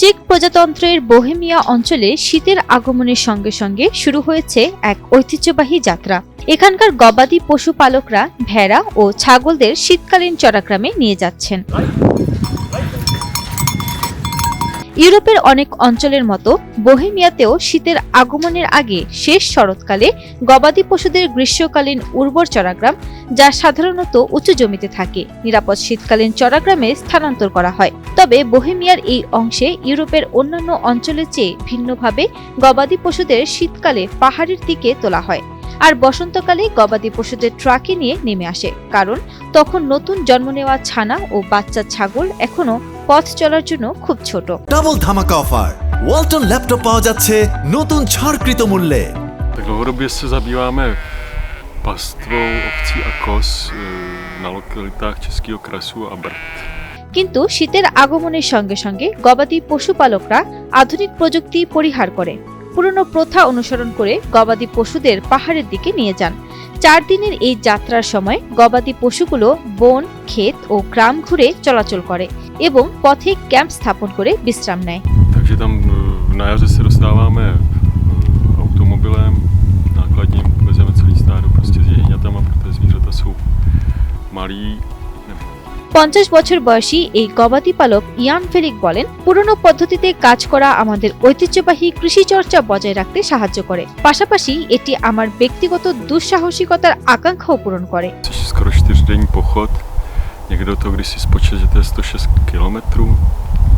Check প্রজাতন্ত্রের Bohemia অঞ্চলে শীতের আগমনের সঙ্গে সঙ্গে শুরু হয়েছে এক ঐতিহ্যবাহী যাত্রা। এখানকার গবাদি পশুপালকরা, ভেড়া ও ছাগলদের শীতকালীন চরাগ্রামে নিয়ে যাচ্ছেন। ইউরোপের অনেক অঞ্চলের মতো বোহেমিয়াতেও শীতের আগমনের আগে শেষ শরৎকালে গবাদি পশুদের গ্রীষ্মকালীন উর্বর চরাগ্রাম, যা সাধারণত উঁচু জমিতে থাকে, নিরাপদ শীতকালীন চরাগ্রামে স্থানান্তর করা হয়। তবে বোহেমিয়ার এই অংশে ইউরোপের অন্যান্য অঞ্চলের চেয়ে ভিন্নভাবে গবাদি পশুদের শীতকালে পাহাড়ের দিকে তোলা হয় আর বসন্তকালে গবাদি পশুদের ট্রাকে নিয়ে নেমে আসে। কারণ তখন নতুন জন্ম নেওয়া ছানা ও বাচ্চা ছাগল এখনও পথ চলার জন্য খুব ছোট। ডাবল ধামাকা অফার। ওয়ালটন ল্যাপটপ পাওয়া যাচ্ছে নতুন ছাড়কৃত মূল্যে। Dlouhodobě se zabýváme pastvou ovcí a kos eh, na lokalitách Českého krasu a Brd. কিন্তু শীতের আগমনের সঙ্গে সঙ্গে গবাদি পশুপালকরা আধুনিক প্রযুক্তি পরিহার করে পুরনো প্রথা অনুসরণ করে গবাদি পশুদের পাহাড়ের দিকে নিয়ে যান। চার দিনের এই যাত্রার সময় গবাদি পশুগুলো বন ক্ষেত ও গ্রাম ঘুরে চলাচল করে। এবং পথে ক্যাম্প স্থাপন করে বিশ্রাম নেয়। Takže tam eh, na jaře se dostáváme eh, automobilem nákladním, vezeme celý stádo prostě s jehňatama, protože zvířata jsou malí, পঞ্চাশ বছর বয়সী এই গবাদি পালক ইয়ান ফেলিক বলেন পুরনো পদ্ধতিতে কাজ করা আমাদের ঐতিহ্যবাহী কৃষি চর্চা বজায় রাখতে সাহায্য করে। পাশাপাশি এটি আমার ব্যক্তিগত দুঃসাহসিকতার আকাঙ্ক্ষাও পূরণ করে। Někdo to kdysi spočet, že to je 106 kilometrů,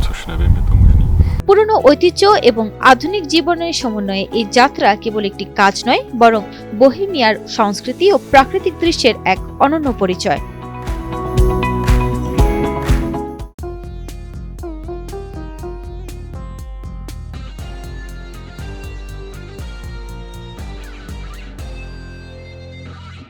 což nevím, je to možný. পুরনো ঐতিহ্য এবং আধুনিক জীবনের সমন্বয়ে এই যাত্রা কেবল একটি কাজ নয় বরং বহিমিয়ার সংস্কৃতি ও প্রাকৃতিক দৃশ্যের এক অনন্য পরিচয়